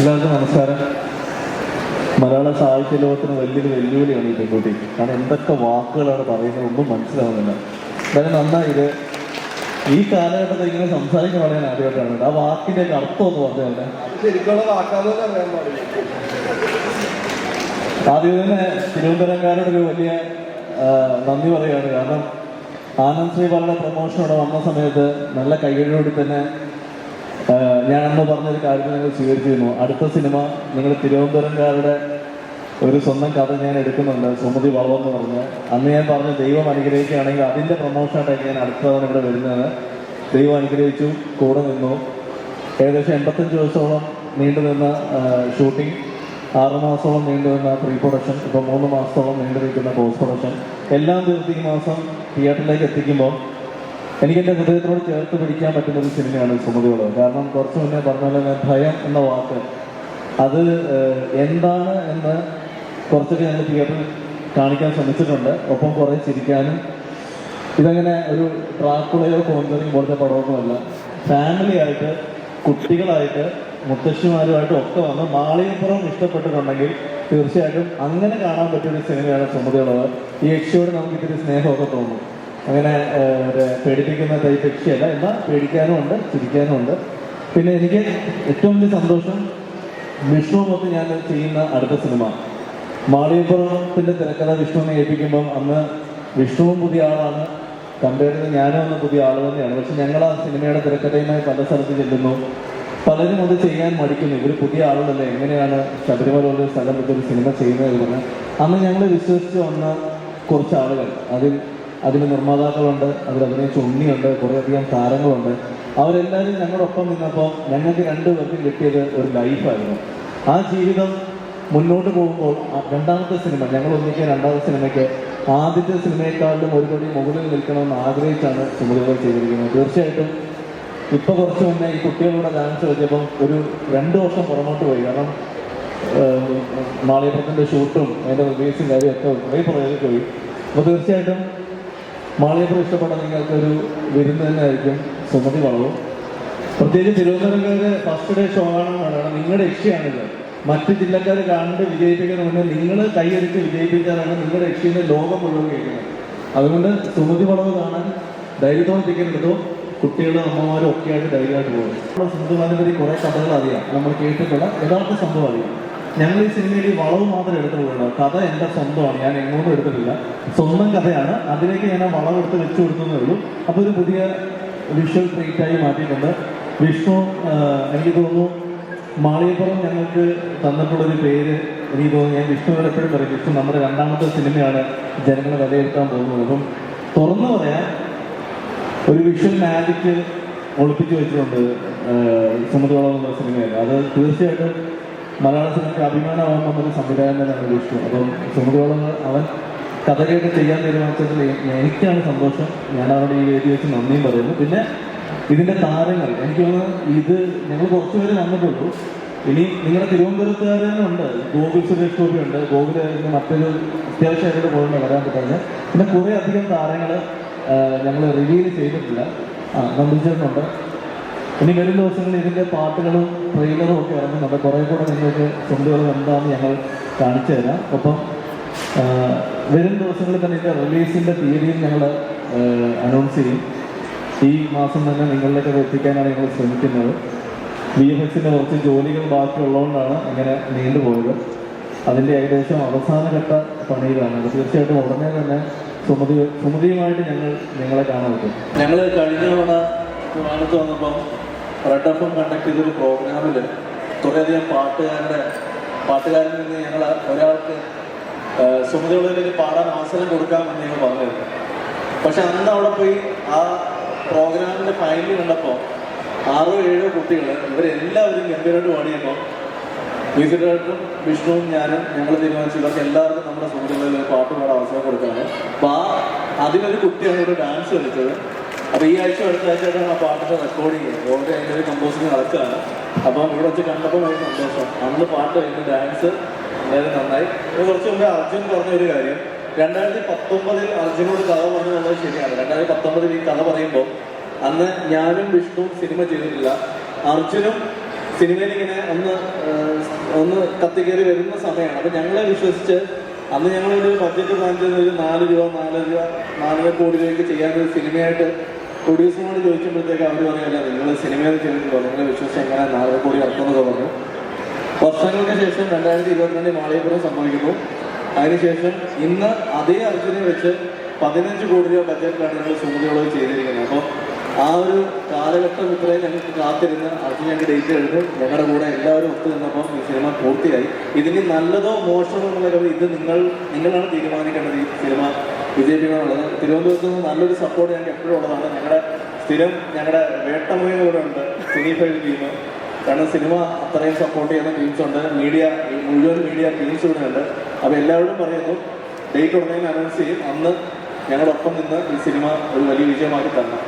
എല്ലാവർക്കും നമസ്കാരം. മലയാള സാഹിത്യ ലോകത്തിന് വലിയൊരു വെല്ലുവിളിയാണ് ഈ പെൺകുട്ടി. കാരണം എന്തൊക്കെ വാക്കുകളാണ് പറയുന്നത് ഒന്നും മനസ്സിലാവുന്നില്ല. എന്തായാലും നന്നായി ഇത് ഈ കാലഘട്ടത്തിൽ ഇങ്ങനെ സംസാരിക്കാൻ പറയാൻ ആദ്യമായിട്ടാണ് ആ വാക്കിന്റെ അർത്ഥം ഒന്ന് പറഞ്ഞു തന്നെ ശരിക്കുള്ള വാക്കാതെ അറിയാൻ പാടില്ല. ആദ്യം തന്നെ തിരുവനന്തപുരംകാരോട് ഒരു വലിയ നന്ദി പറയുകയാണ്. കാരണം ആനന്ദ് ശ്രീപാലിന്റെ പ്രൊമോഷൻ ഇവിടെ വന്ന സമയത്ത് നല്ല കൈകളിലൂടെ തന്നെ ഞാൻ അന്ന് പറഞ്ഞൊരു കാര്യം നിങ്ങൾ സ്വീകരിച്ചിരുന്നു. അടുത്ത സിനിമ നിങ്ങൾ തിരുവനന്തപുരംകാരുടെ ഒരു സ്വന്തം കഥ ഞാൻ എടുക്കുന്നുണ്ട് സുമതി എന്ന് പറഞ്ഞ്. അന്ന് ഞാൻ പറഞ്ഞു ദൈവം അനുഗ്രഹിക്കുകയാണെങ്കിൽ അതിന്റെ പ്രൊമോഷനായിട്ടാണ് ഞാൻ അടുത്ത തവണ ഇവിടെ വരുന്നത്. ദൈവം അനുഗ്രഹിച്ചു കൂടെ നിന്നു. ഏകദേശം എൺപത്തഞ്ച് ദിവസത്തോളം നീണ്ടു നിന്ന ഷൂട്ടിംഗ് ആറ് മാസത്തോളം നീണ്ടു നിന്ന പ്രീ പ്രൊഡക്ഷൻ ഇപ്പോൾ മൂന്ന് മാസത്തോളം നീണ്ടു നിൽക്കുന്ന പോസ്റ്റ് പ്രൊഡക്ഷൻ എല്ലാം തീർത്ത് മാസം തിയേറ്ററിലേക്ക് എത്തിക്കുമ്പോൾ എനിക്ക് എന്റെ ഹൃദയത്തോട് ചേർത്ത് പിടിക്കാൻ പറ്റുന്ന ഒരു സിനിമയാണ് സുമതിയോട്. കാരണം കുറച്ച് മുന്നേ പറഞ്ഞ ഞാൻ ഭയം എന്ന വാക്ക്. അത് എന്താണ് എന്ന് കുറച്ചൊക്കെ ഞാൻ തിയേറ്ററിൽ കാണിക്കാൻ ശ്രമിച്ചിട്ടുണ്ട്. ഒപ്പം കുറേ ചിരിക്കാനും ഇതങ്ങനെ ഒരു ട്രാക്കുളയോ കോൺസറിങ് പോലത്തെ പടമൊന്നുമല്ല. ഫാമിലി ആയിട്ട് കുട്ടികളായിട്ട് മുത്തശ്ശിമാരുമായിട്ടും ഒക്കെ വന്ന് മാളികപ്പുറം ഇഷ്ടപ്പെട്ടിട്ടുണ്ടെങ്കിൽ തീർച്ചയായിട്ടും അങ്ങനെ കാണാൻ പറ്റിയൊരു സിനിമയാണ് സുമതിയുള്ളത്. ഈ യക്ഷിയോട് നമുക്ക് ഇത്തിരി സ്നേഹമൊക്കെ തോന്നും. അങ്ങനെ പേടിപ്പിക്കുന്ന ടൈപ്പ് വ്യക്തിയല്ല. എന്നാൽ പേടിക്കാനും ഉണ്ട് ചിരിക്കാനും ഉണ്ട്. പിന്നെ എനിക്ക് ഏറ്റവും വലിയ സന്തോഷം വിഷ്ണുമൊത്ത് ഞാൻ ചെയ്യുന്ന അടുത്ത സിനിമ. മാളികപ്പുറത്തിന്റെ തിരക്കഥ വിഷ്ണുവിനെ ഏൽപ്പിക്കുമ്പം അന്ന് വിഷ്ണുവും പുതിയ ആളാണ്. കമ്പയർ ചെയ്ത് ഞാനും അന്ന് പുതിയ ആൾ തന്നെയാണ്. പക്ഷെ ഞങ്ങൾ ആ സിനിമയുടെ തിരക്കഥയുമായി പല സ്ഥലത്ത് ചെല്ലുന്നു. പലരും അത് ചെയ്യാൻ മടിക്കുന്നു. ഇവർ പുതിയ ആളുകളല്ലേ? എങ്ങനെയാണ് ശബരിമല ഒരു സ്ഥലം ഒരു സിനിമ ചെയ്യുന്നത് അന്ന് ഞങ്ങൾ വിശ്വസിച്ച് വന്ന കുറച്ച് ആളുകൾ. അതിൽ അതിന് നിർമ്മാതാക്കളുണ്ട് അതിൽ അഭിനയിച്ച ഉണ്ണിയുണ്ട് കുറേയധികം താരങ്ങളുണ്ട്. അവരെല്ലാവരും ഞങ്ങളൊപ്പം നിന്നപ്പോൾ ഞങ്ങൾക്ക് രണ്ടുപേർക്കും കിട്ടിയത് ഒരു ലൈഫായിരുന്നു. ആ ജീവിതം മുന്നോട്ട് പോകുമ്പോൾ രണ്ടാമത്തെ സിനിമ ഞങ്ങൾ ഒന്നിക്കുക രണ്ടാമത്തെ സിനിമയ്ക്ക് ആദ്യത്തെ സിനിമയെക്കാളും ഒരു പടി മുകളിൽ നിൽക്കണമെന്ന് ആഗ്രഹിച്ചാണ് ചുമതലകൾ ചെയ്തിരിക്കുന്നത്. തീർച്ചയായിട്ടും ഇപ്പോൾ കുറച്ച് മുന്നേ ഈ കുട്ടികളുടെ ഡാൻസ് കളിച്ചപ്പം ഒരു രണ്ട് വർഷം പുറമോട്ട് പോയി. കാരണം മാളിയപ്പത്തിന്റെ ഷൂട്ടും അതിന്റെ റിലീസും കാര്യമൊക്കെ കുറേ പുറകെ പോയി. അപ്പോൾ തീർച്ചയായിട്ടും മാളിയപ്പുറം ഇഷ്ടപ്പെട്ട നിങ്ങൾക്ക് ഒരു വിരുന്ന് തന്നെ ആയിരിക്കും സുമതി വളവും. പ്രത്യേകിച്ച് തിരുവനന്തപുരംകാര് ഫസ്റ്റ് ഡേ ഷോ പറയണം നിങ്ങളുടെ യക്ഷിയാണിത്. മറ്റ് ജില്ലക്കാർ കണ്ട് വിജയിപ്പിക്കുന്ന മുന്നേ നിങ്ങൾ കൈയടിച്ച് വിജയിപ്പിക്കാറാണ് നിങ്ങളുടെ യക്ഷിനെ ലോകം മുഴുവൻ കേൾക്കുന്നത്. അതുകൊണ്ട് സുമതി വളവ് കാണാൻ ധൈര്യത്തോടെ ടിക്കറ്റ് കുട്ടികളും അമ്മമാരും ഒക്കെ ആയിട്ട് ധൈര്യമായിട്ട് പോകും നമ്മുടെ സിന്ധു സിന്ധുമാനപതി കുറേ കഥകൾ അറിയാം. നമ്മൾ കേട്ടിട്ടുള്ള യഥാർത്ഥ സംഭവം അറിയാം. ഞങ്ങൾ ഈ സിനിമയിൽ ഈ വളവ് മാത്രമേ എടുത്തിട്ടുള്ളൂ. കഥ എന്റെ സ്വന്തമാണ്. ഞാൻ എങ്ങോട്ടും എടുത്തിട്ടില്ല. സ്വന്തം കഥയാണ്. അതിലേക്ക് ഞാൻ ആ വളവ് എടുത്ത് വെച്ചു കൊടുക്കുന്നേ ഉള്ളൂ. അപ്പോൾ ഒരു പുതിയ വിഷ്വൽ ട്രീറ്റായി മാറ്റിയിട്ടുണ്ട്. വിഷ്ണു എനിക്ക് തോന്നുന്നു മാളികപ്പുറം ഞങ്ങൾക്ക് തന്നിട്ടുള്ളൊരു പേര് എനിക്ക് തോന്നുന്നു ഞാൻ വിഷ്ണുവിനോട് എപ്പോഴും പറയും വിഷ്ണു നമ്മുടെ രണ്ടാമത്തെ സിനിമയാണ് ജനങ്ങളെ വിലയിരുത്താൻ പോകുന്നത്. അപ്പം തുറന്നു പറയാൻ ഒരു വിഷ്വൽ മാജിക്ക് ഒളിപ്പിച്ചു വെച്ചിട്ടുണ്ട് സുമതിയോളം എന്നുള്ള സിനിമയിൽ. അത് തീർച്ചയായിട്ടും മലയാള സിനിമയ്ക്ക് അഭിമാനമാകുന്ന ഒരു സംവിധായകൻ തന്നെയാണ് വിഷ്ണു. അപ്പം സുമതിയോളം അവൻ കഥകളൊക്കെ ചെയ്യാൻ തീരുമാനിച്ചതിൽ എനിക്കാണ് സന്തോഷം. ഞാൻ അവരുടെ ഈ വേദി വെച്ച് നന്ദിയും പറയുന്നു. പിന്നെ ഇതിന്റെ താരങ്ങൾ എനിക്ക് തോന്നുന്നു ഇത് ഞങ്ങൾ കുറച്ചുപേര് വന്നിട്ടുള്ളൂ. ഇനി നിങ്ങളുടെ തിരുവനന്തപുരത്തുകാരനുണ്ട് ഗോകുൽ സുരേഷ് ഗോപി ഉണ്ട്. ഗോകുൽ മറ്റൊരു അത്യാവശ്യമായിട്ട് പോയിട്ട് വരാൻ പറ്റുന്നത് പിന്നെ കുറേ അധികം താരങ്ങൾ ഞങ്ങൾ റിവീൽ ചെയ്തിട്ടില്ല. ആ നന്ദിച്ചേട്ടനുണ്ട് ഇനി വരും ദിവസങ്ങളിൽ ഇതിന്റെ പാട്ടുകളും ട്രെയിലറും ഒക്കെ ഇറങ്ങുന്നുണ്ട് കുറേ കൂടെ നിങ്ങൾക്ക് ചുണ്ടുകളും എന്താണെന്ന് ഞങ്ങൾ കാണിച്ചു തരാം. ഒപ്പം വരും ദിവസങ്ങളിൽ തന്നെ ഇതിന്റെ റിലീസിന്റെ തീയതിയും ഞങ്ങൾ അനൗൺസ് ചെയ്യും. ഈ മാസം തന്നെ നിങ്ങളിലേക്ക് എത്തിക്കാനാണ് ഞങ്ങൾ ശ്രമിക്കുന്നത്. ബി എഫ് എക്സിന്റെ കുറച്ച് ജോലികൾ ബാക്കിയുള്ളതുകൊണ്ടാണ് അങ്ങനെ നീണ്ടുപോയത് അതിന്റെ ഏകദേശം അവസാനഘട്ട പണിയിലാണ്. തീർച്ചയായിട്ടും ഉടനെ തന്നെ സുമതി സുമതിയുമായിട്ട് ഞങ്ങൾ നിങ്ങളെ കാണാൻ പറ്റും. ഞങ്ങൾ കഴിഞ്ഞ തവണ കാണിച്ചു വന്നപ്പം റെഡ് എഫ് എം കണ്ടക്ട് ചെയ്തൊരു പ്രോഗ്രാമിൽ കുറേയധികം പാട്ടുകാരുടെ പാട്ടുകാരിൽ നിന്ന് ഞങ്ങൾ ഒരാൾക്ക് സുമതിയുള്ളതിലേക്ക് പാടാൻ അവസരം കൊടുക്കാമെന്ന് ഞങ്ങൾ പറഞ്ഞിരുന്നു. പക്ഷെ അന്ന് അവിടെ പോയി ആ പ്രോഗ്രാമിന്റെ ഫൈനൽ കണ്ടപ്പോൾ ആറോ ഏഴോ കുട്ടികൾ ഇവരെല്ലാവരും ഗംഭീരമായിട്ട് പാടിയപ്പോൾ മ്യൂസിക് ഡയറക്ടറും വിഷ്ണുവും ഞാനും ഞങ്ങൾ തീരുമാനിച്ചു ഇവർക്ക് എല്ലാവർക്കും നമ്മുടെ സുഹൃത്തുക്കളിൽ പാട്ട് പാടാൻ അവസരം കൊടുക്കാറ് അപ്പോൾ ആ അതിനൊരു കുട്ടിയാണ് ഇവിടെ ഡാൻസ് കളിച്ചത്. അപ്പോൾ ഈ ആഴ്ച അടുത്ത ആ പാട്ടിന്റെ റെക്കോർഡിങ് ഓൾറെഡി അതിന്റെ ഒരു കമ്പോസിങ് നടക്കുകയാണ് അപ്പം ഇവിടെ വെച്ച് കണ്ടപ്പോൾ ഭയങ്കര സന്തോഷം. അന്ന് പാട്ട് അതിന്റെ ഡാൻസ് വളരെ നന്നായി. കുറച്ച് മുമ്പ് അർജുൻ പറഞ്ഞ ഒരു കാര്യം. രണ്ടായിരത്തി പത്തൊമ്പതിൽ അർജുനോട് കഥ പറഞ്ഞു എന്നുള്ളത് ശരിയാണ്. രണ്ടായിരത്തി പത്തൊമ്പതിൽ ഈ കഥ പറയുമ്പോൾ അന്ന് ഞാനും വിഷ്ണുവും സിനിമ ചെയ്തിട്ടില്ല. അർജുനും സിനിമയിൽ ഇങ്ങനെ ഒന്ന് ഒന്ന് കത്തിക്കേറി വരുന്ന സമയമാണ്. അപ്പം ഞങ്ങളെ വിശ്വസിച്ച് അന്ന് ഞങ്ങളൊരു ബഡ്ജറ്റ് പ്ലാൻ ചെയ്ത് ഒരു നാല് രൂപ നാല് രൂപ നാലര കോടി രൂപയ്ക്ക് ചെയ്യാൻ ഒരു സിനിമയായിട്ട് പ്രൊഡ്യൂസറിനോട് ചോദിച്ചപ്പോഴത്തേക്ക് അവർ പറയല്ല നിങ്ങൾ സിനിമയിൽ ചെയ്തിട്ടുണ്ടോ? നിങ്ങളെ വിശ്വസിച്ച് എങ്ങനെ നാളെ കൂടി ഇറക്കുന്നത് പറഞ്ഞു വർഷങ്ങൾക്ക് ശേഷം രണ്ടായിരത്തി ഇരുപത്തിരണ്ടിൽ മാളികപ്പുറം സംഭവിക്കുന്നു. അതിനുശേഷം ഇന്ന് അതേ അർജുനെ വെച്ച് പതിനഞ്ച് കോടി രൂപ ബജറ്റിലാണ് ഞങ്ങൾ സുമതിയോട് ചെയ്തിരിക്കുന്നത്. അപ്പോൾ ആ ഒരു കാലഘട്ടം ഇത്രയും ഞങ്ങൾക്ക് കാത്തിരുന്ന് അത് ഞങ്ങൾക്ക് ഡേറ്റ് എടുത്ത് ഞങ്ങളുടെ കൂടെ എല്ലാവരും ഒത്തു നിന്നപ്പോൾ ഈ സിനിമ പൂർത്തിയായി. ഇതിന് നല്ലതോ മോശമോ എന്നുള്ളത് ഇത് നിങ്ങൾ നിങ്ങളാണ് തീരുമാനിക്കേണ്ടത് ഈ സിനിമ വിജയിപ്പിക്കണമെന്നുള്ളത് തിരുവനന്തപുരത്ത് നിന്ന് നല്ലൊരു സപ്പോർട്ട് ഞങ്ങൾക്ക് എപ്പോഴും ഉള്ളതാണ്. ഞങ്ങളുടെ സ്ഥിരം ഞങ്ങളുടെ വേട്ടമുഖം ഇവിടെ ഉണ്ട്. സിനി ഫൈവ് ടീം കാരണം സിനിമ അത്രയും സപ്പോർട്ട് ചെയ്യുന്ന ടീംസ് ഉണ്ട്. മീഡിയ മുഴുവൻ മീഡിയ ടീംസ് ഇവിടെ ഉണ്ട്. അപ്പോൾ എല്ലാവരും പറയുന്നു ഡേറ്റ് ഉടനെ അനൗൺസ് ചെയ്യും. അന്ന് ഞങ്ങളൊപ്പം നിന്ന് ഈ സിനിമ ഒരു വലിയ വിജയമാക്കി തരണം.